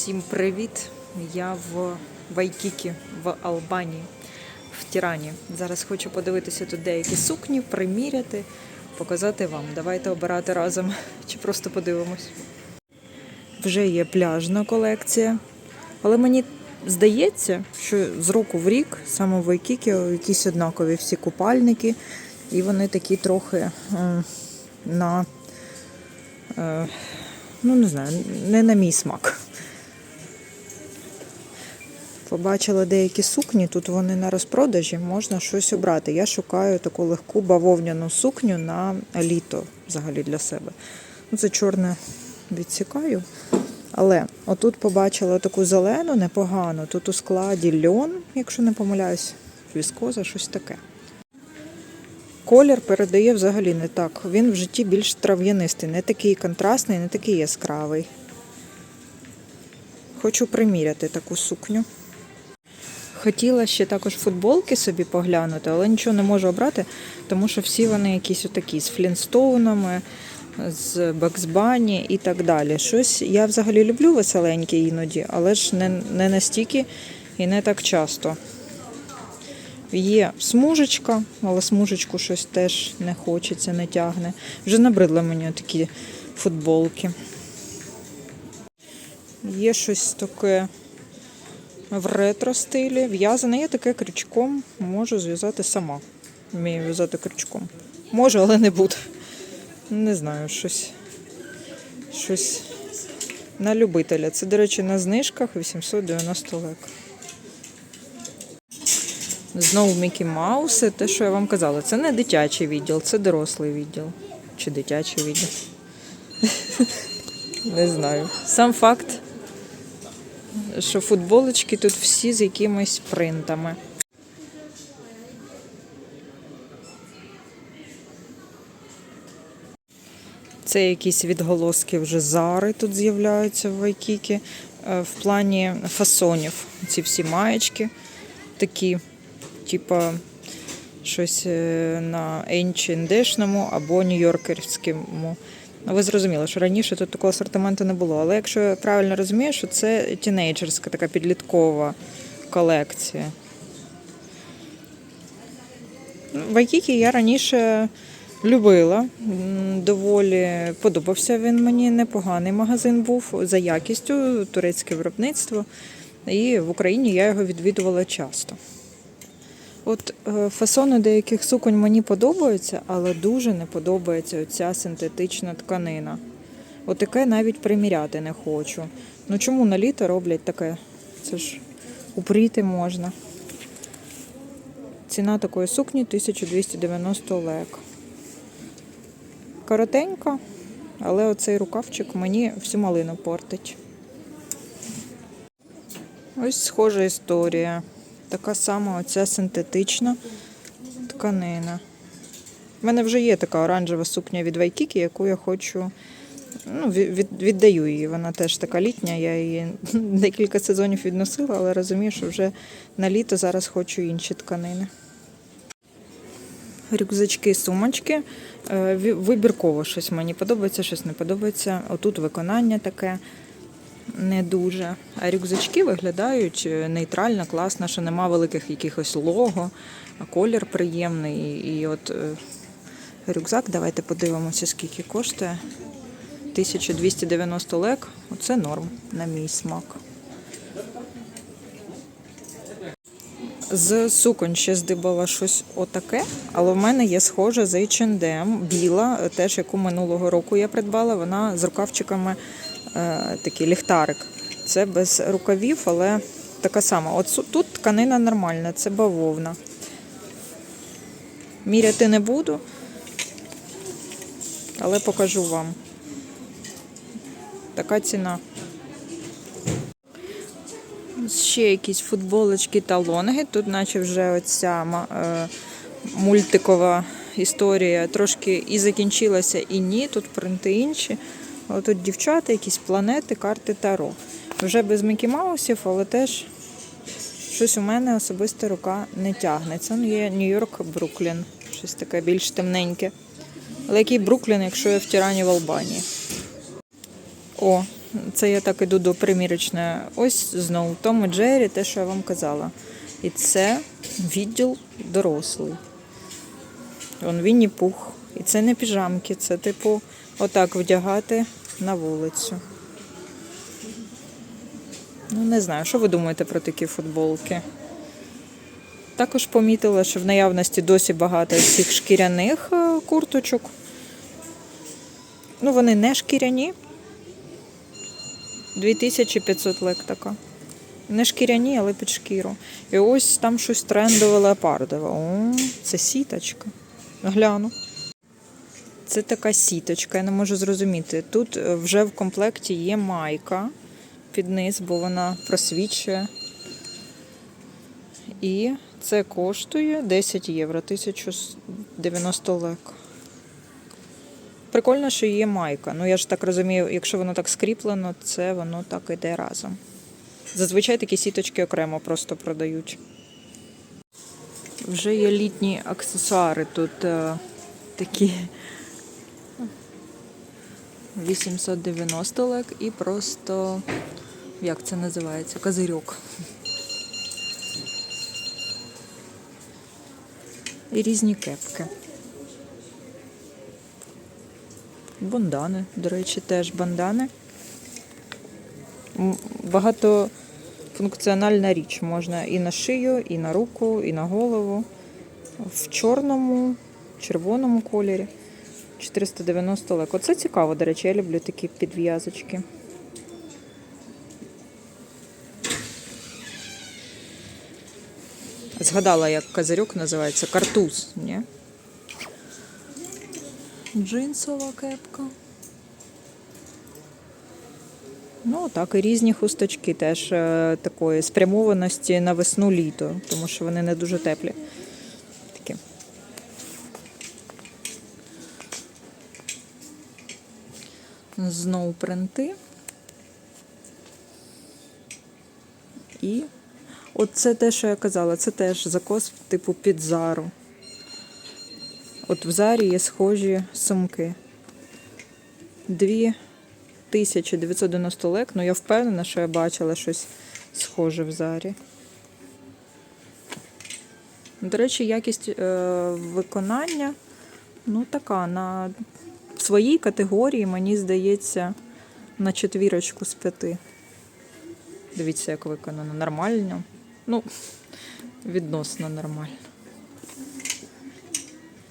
Всім привіт! Я в Вайкікі в Албанії, в Тірані. Зараз хочу подивитися тут деякі сукні, приміряти, показати вам. Давайте обирати разом чи просто подивимось. Вже є пляжна колекція, але мені здається, що з року в рік саме в Вайкікі якісь однакові всі купальники, і вони такі трохи на. е, ну не знаю, не на мій смак. Побачила деякі сукні, тут вони на розпродажі, можна щось обрати. Я шукаю таку легку бавовняну сукню на літо взагалі для себе. Ну, Це чорне відсікаю. Але отут побачила таку зелену, непогану. Тут у складі льон, якщо не помиляюсь, віскоза, щось таке. Колір передає взагалі не так. Він в житті більш трав'янистий, не такий контрастний, не такий яскравий. Хочу приміряти таку сукню. Хотіла ще також футболки собі поглянути, але нічого не можу обрати, тому що всі вони якісь отакі з флінстоунами, з Баксбані і так далі. Щось я взагалі люблю веселеньке іноді, але ж не, не настільки і не так часто. Є смужечка, але смужечку щось теж не хочеться, не тягне. Вже набридли мені такі футболки. Є щось таке в ретро стилі. В'язане є таке крючком. Можу зв'язати сама. Вмію в'язати крючком. Можу, але не буду. Не знаю, щось. Щось на любителя. Це, до речі, на знижках 890 лек. Знову Мікі Мауси, те, що я вам казала, це не дитячий відділ, це дорослий відділ. Чи дитячий відділ. Не знаю. Сам факт, що футболочки тут всі з якимись принтами. Це якісь відголоски вже зари тут з'являються в Вайкікі. Е, В плані фасонів. Ці всі маєчки такі, типа щось е, на H&D-шному або нью-йоркерському. Ну, Ви зрозуміли, що раніше тут такого асортименту не було. Але якщо я правильно розумію, що це тінейджерська така підліткова колекція. Вайкікі я раніше любила. Доволі подобався він мені. Непоганий магазин був за якістю, турецьке виробництво. І в Україні я його відвідувала часто. От е, фасони деяких суконь мені подобаються, але дуже не подобається оця синтетична тканина. От таке навіть приміряти не хочу. Ну чому на літо роблять таке? Це ж упріти можна. Ціна такої сукні 1290 лек. Коротенька, але оцей рукавчик мені всю малину портить. Ось схожа історія. Така сама оця синтетична тканина. У мене вже є така оранжева сукня від Вайкікі, яку я хочу. Ну, від, від- віддаю її. Вона теж така літня. Я її декілька сезонів відносила, але розумію, що вже на літо зараз хочу інші тканини. Рюкзачки, сумочки. Е, Вибірково щось мені подобається, щось не подобається. Отут виконання таке не дуже. А рюкзачки виглядають е, нейтрально, класно, що нема великих якихось лого, а колір приємний. І, от е, рюкзак, давайте подивимося, скільки коштує. 1290 лек. Оце норм, на мій смак. З суконь ще здибала щось отаке, але в мене є схожа з H&M, біла, теж яку минулого року я придбала. Вона з рукавчиками е, такий ліхтарик. Це без рукавів, але така сама. От тут тканина нормальна, це бавовна. Міряти не буду, але покажу вам. Така ціна. Ще якісь футболочки та лонги. Тут, наче вже оця е, мультикова історія трошки і закінчилася, і ні. Тут принти інші. Але тут дівчата, якісь планети, карти Таро. Вже без Мікі Маусів, але теж щось у мене особисто рука не тягне. Це є Нью-Йорк, Бруклін. Щось таке більш темненьке. Але який Бруклін, якщо я в Тірані в Албанії? О, Це я так іду до примірочної. Ось знову Том і Джері, те, що я вам казала. І це відділ дорослий. Вон Вінні Пух. І це не піжамки, це типу отак вдягати на вулицю. Ну, не знаю, що ви думаєте про такі футболки? Також помітила, що в наявності досі багато цих шкіряних е, курточок. Ну, вони не шкіряні. 2500 лек така. Не шкіряні, але під шкіру. І ось там щось трендове леопардове. О, це сіточка. Гляну. Це така сіточка, я не можу зрозуміти. Тут е, вже в комплекті є майка під низ, бо вона просвічує. І це коштує 10 євро, 1090 лек. Прикольно, що є майка. Ну я ж так розумію, якщо воно так скріплено, це воно так іде разом. Зазвичай такі сіточки окремо просто продають. Вже є літні аксесуари тут е, такі 890 лек і просто, як це називається, козирьок. І різні кепки. Бандани, до речі, теж бандани. Багатофункціональна річ. Можна і на шию, і на руку, і на голову. В чорному, червоному кольорі. 490 лек. Оце цікаво, до речі, я люблю такі підв'язочки. Згадала, як козирьок називається. Картуз, ні? Джинсова кепка. Ну, так, і різні хусточки теж е, такої спрямованості на весну-літо, тому що вони не дуже теплі. Знову принти. І оце те, що я казала, це теж закос типу під зару. От в зарі є схожі сумки. 2990 лек, ну я впевнена, що я бачила щось схоже в зарі. До речі, якість е, виконання ну така на своїй категорії, мені здається, на четвірочку з п'яти. Дивіться, як виконано. Нормально. Ну, відносно нормально.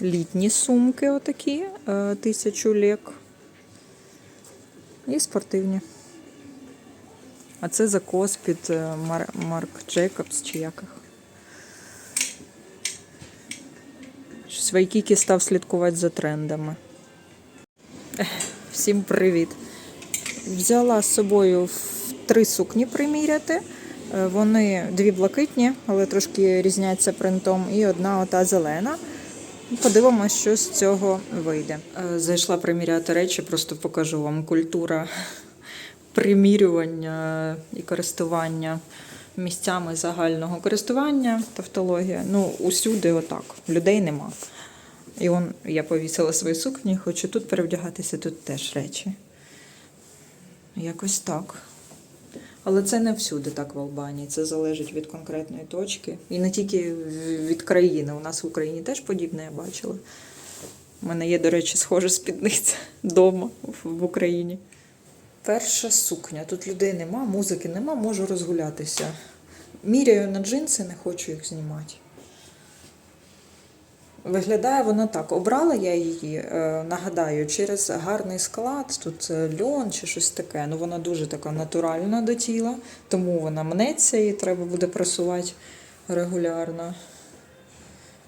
Літні сумки отакі, е, тисячу лек. І спортивні. А це закос під е, Мар- Марк Джейкобс чи як їх. Щось став слідкувати за трендами. Всім привіт! Взяла з собою три сукні приміряти. Е, Вони дві блакитні, але трошки різняться принтом, і одна ота зелена. Подивимося, що з цього вийде. Е, Зайшла приміряти речі, просто покажу вам культура примірювання і користування місцями загального користування, тавтологія. Ну, усюди отак. Людей нема. І он, я повісила свої сукні, хочу тут перевдягатися, тут теж речі. Якось так. Але це не всюди так в Албанії. Це залежить від конкретної точки. І не тільки від країни. У нас в Україні теж подібне я бачила. У мене є, до речі, схожа спідниця вдома в Україні. Перша сукня. Тут людей нема, музики нема, можу розгулятися. Міряю на джинси, не хочу їх знімати. Виглядає вона так. Обрала я її, е, нагадаю, через гарний склад, тут е, льон чи щось таке. Ну вона дуже така натуральна до тіла, тому вона мнеться і треба буде просувати регулярно.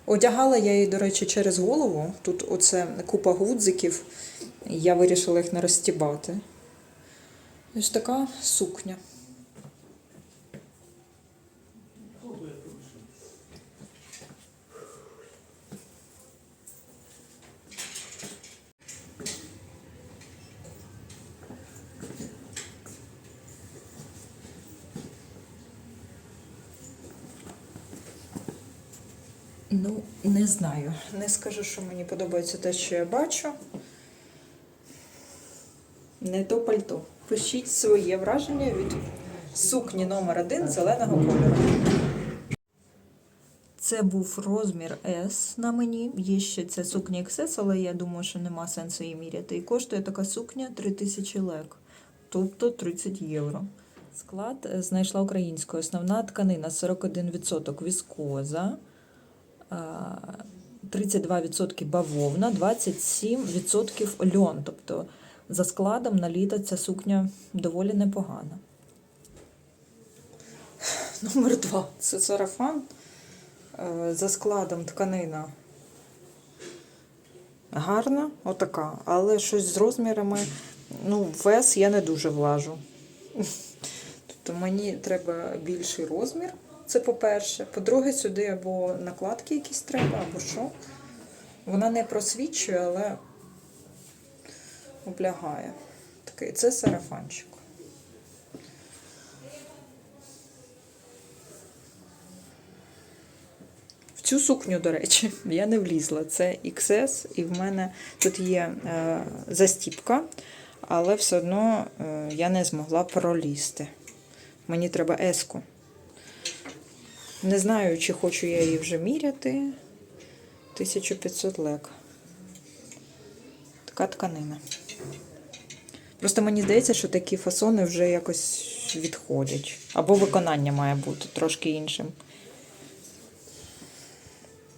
Одягала я її, до речі, через голову. Тут оце купа гудзиків. Я вирішила їх не розстібати. Ось така сукня. Ну, не знаю. Не скажу, що мені подобається те, що я бачу. Не то пальто. Пишіть своє враження від сукні номер один зеленого кольору. Це був розмір S на мені. Є ще ця сукня XS, але я думаю, що нема сенсу її міряти. І коштує така сукня 3000 лек, тобто 30 євро. Склад е, знайшла українською. Основна тканина 41% віскоза, 32% бавовна, 27% льон. Тобто за складом на літо ця сукня доволі непогана. Номер два. Це сарафан. Е, За складом тканина гарна, отака, але щось з розмірами, ну, вес я не дуже влажу. Тобто мені треба більший розмір. Це по-перше. По-друге, сюди або накладки якісь треба, або що. Вона не просвічує, але облягає. Такий, це сарафанчик. В цю сукню, до речі, я не влізла. Це XS, і в мене тут є е, застіпка, але все одно е, я не змогла пролізти. Мені треба еску. Не знаю, чи хочу я її вже міряти. 1500 лек. Така тканина. Просто мені здається, що такі фасони вже якось відходять. Або виконання має бути трошки іншим.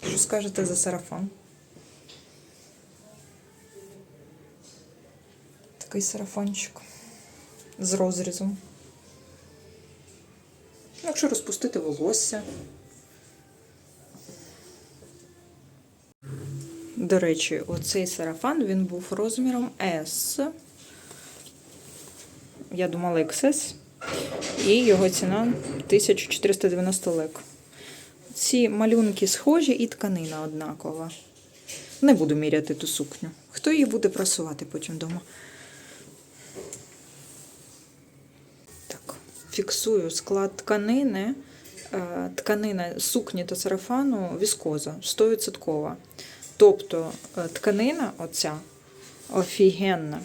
Що скажете за сарафан? Такий сарафанчик з розрізом. Якщо розпустити волосся. До речі, оцей сарафан він був розміром S. Я думала XS. І його ціна 1490 лек. Ці малюнки схожі і тканина однакова. Не буду міряти ту сукню. Хто її буде прасувати потім вдома? Так, фіксую склад тканини. Е, Тканина сукні та сарафану віскоза 100%. Тобто е, тканина оця офігенна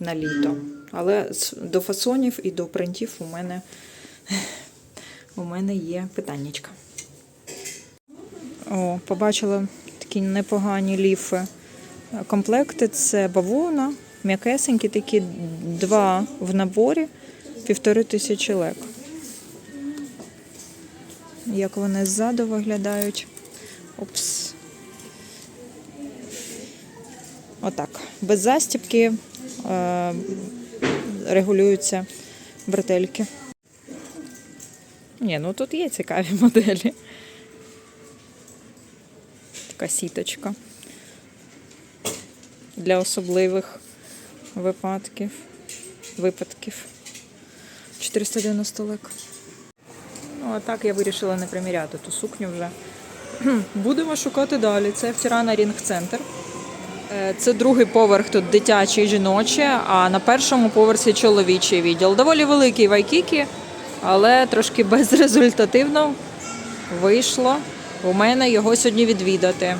на літо. Але до фасонів і до принтів у мене у мене є питаннячка. О, побачила такі непогані ліфи. Комплекти це бавовна, м'якесенькі, такі два в наборі, півтори тисячі лек. Як вони ззаду виглядають. Опс. Отак. Без застібки е, регулюються бретельки. Ні, ну тут є цікаві моделі. Така сіточка. Для особливих випадків. Випадків. 490 лек. Ну, а так я вирішила не приміряти ту сукню вже. Будемо шукати далі. Це в Тірана Рінг Центр. Е, Це другий поверх тут дитячий жіночий, а на першому поверсі чоловічий відділ. Доволі великий вайкікі, але трошки безрезультативно вийшло у мене його сьогодні відвідати.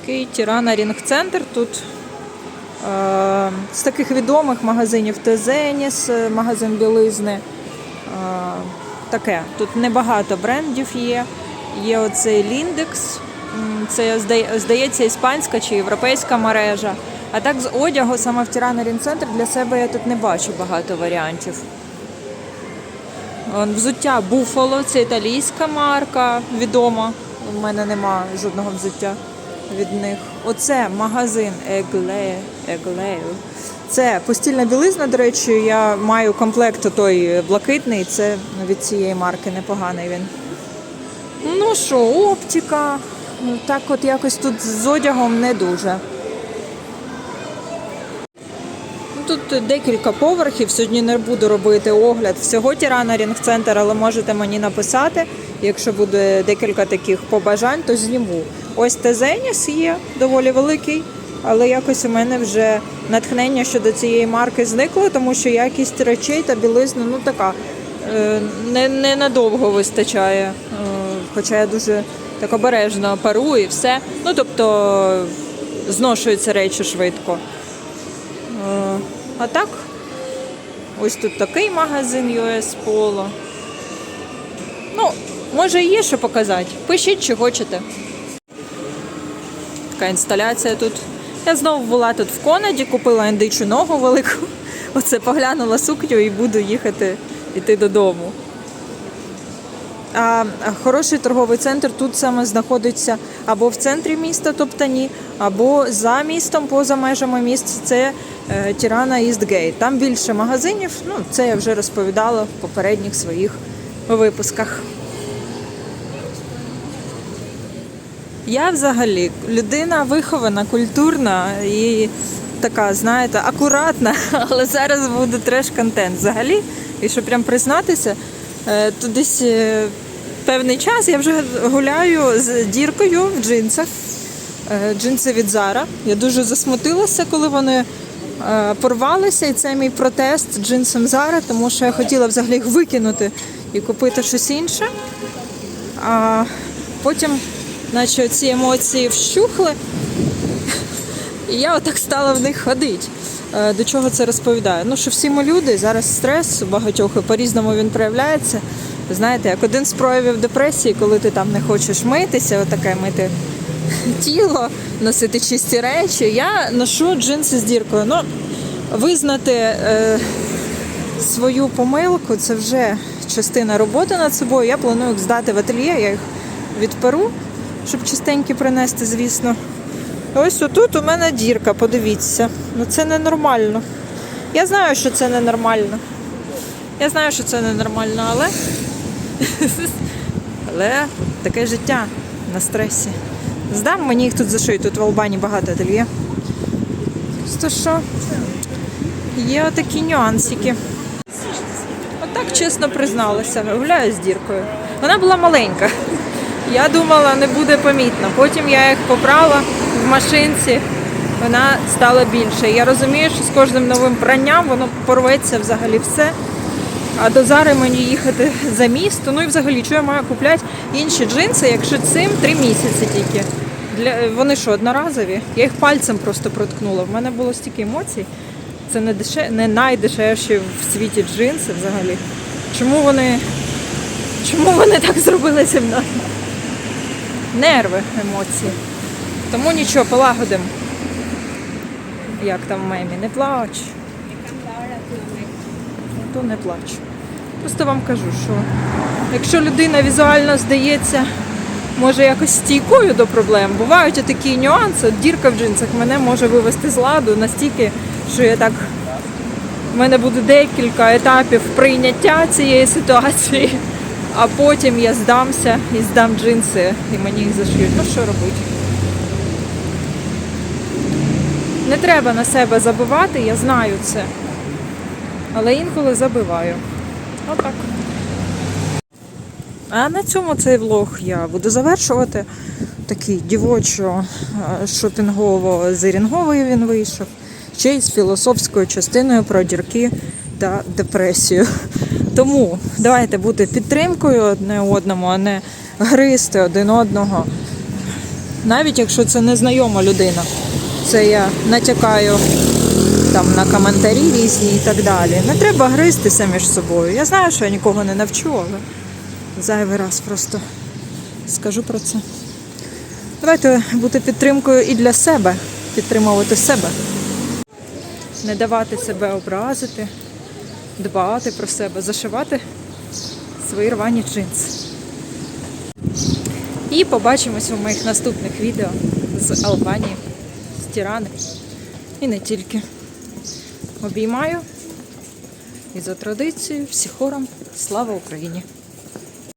Такий Тірана Рінг Центр тут з таких відомих магазинів Тезеніс, е, магазин білизни. Е, таке. Тут небагато брендів є. Є оцей Ліндекс, це здається іспанська чи європейська мережа. А так з одягу саме в Тірана Рін Центр для себе я тут не бачу багато варіантів. Взуття Буфало, це італійська марка, відома. У мене нема жодного взуття від них. Оце магазин Егле. Еглею. Це постільна білизна, до речі, я маю комплект той блакитний, це від цієї марки непоганий він. Ну що, оптика. Ну, Так от якось тут з одягом не дуже. Ну, Тут декілька поверхів. Сьогодні не буду робити огляд всього Тірана Рінг Центр, але можете мені написати. Якщо буде декілька таких побажань, то зніму. Ось Тезеніс є доволі великий, але якось у мене вже натхнення щодо цієї марки зникло, тому що якість речей та білизни ну така е, не, не надовго вистачає. Е, Хоча я дуже так обережно парую і все. Ну тобто зношуються речі швидко. Е, А так, ось тут такий магазин US Polo. Ну, може є що показати. Пишіть, чи хочете. Така інсталяція тут. Я знову була тут в Конаді, купила індичу ногу велику. Оце поглянула сукню і буду їхати йти додому. А хороший торговий центр тут саме знаходиться або в центрі міста Топтані, або за містом, поза межами міста. Це е, Тірана Істгейт. Там більше магазинів. Ну, це я вже розповідала в попередніх своїх випусках. Я взагалі людина вихована, культурна і така, знаєте, акуратна, але зараз буде треш-контент взагалі. І щоб прям признатися, е, то десь е, певний час я вже гуляю з діркою в джинсах. Е, Джинси від Zara. Я дуже засмутилася, коли вони порвалися, і це мій протест джинсам Zara, тому що я хотіла взагалі їх викинути і купити щось інше. А потім, наче ці емоції вщухли, і я отак стала в них ходити. Е, До чого це розповідаю? Ну, що всі ми люди, зараз стрес у багатьох і по-різному він проявляється. Знаєте, як один з проявів депресії, коли ти там не хочеш митися, отаке мити тіло, носити чисті речі. Я ношу джинси з діркою. Ну, визнати е, свою помилку це вже частина роботи над собою. Я планую їх здати в ательє, я їх відперу, щоб чистенькі принести, звісно. Ось отут у мене дірка, подивіться. Ну це ненормально. Я знаю, що це ненормально. Я знаю, що це ненормально, але. Але таке життя на стресі. Здам, мені їх тут зашиють. Тут в Албані багато ательє. Просто що є такі нюансики. Отак чесно призналася, гуляю з діркою. Вона була маленька. Я думала, не буде помітно. Потім я їх поправила в машинці, вона стала більше. Я розумію, що з кожним новим пранням воно порветься взагалі все. А до Зари мені їхати за місто. Ну і взагалі, що я маю купляти інші джинси, якщо цим три місяці тільки. Для... Вони що, одноразові? Я їх пальцем просто проткнула. В мене було стільки емоцій. Це не, деше... не найдешевші в світі джинси взагалі. Чому вони. Чому вони так зробили зі мною? Нерви, емоції. Тому нічого, полагодимо. Як там в мемі? Не плач. То не плачу. Просто вам кажу, що якщо людина візуально здається, може якось стійкою до проблем, бувають такі нюанси. Дірка в джинсах мене може вивести з ладу настільки, що я так. У мене буде декілька етапів прийняття цієї ситуації, а потім я здамся і здам джинси, і мені їх зашиють. Ну що робити? Не треба на себе забивати, я знаю це. Але інколи забиваю. Отак. А на цьому цей влог я буду завершувати. Такий дівочо е, шопінгово зерінговий він вийшов. Ще й з філософською частиною про дірки та депресію. Тому давайте бути підтримкою одне одному, а не гризти один одного. Навіть якщо це незнайома людина. Це я натякаю там на коментарі різні і так далі. Не треба гристися між собою. Я знаю, що я нікого не навчу, але зайвий раз просто скажу про це. Давайте бути підтримкою і для себе, підтримувати себе, не давати себе образити, дбати про себе, зашивати свої рвані джинси. І побачимось у моїх наступних відео з Албанії, з Тірани і не тільки. Обіймаю і за традицією всі хором слава Україні!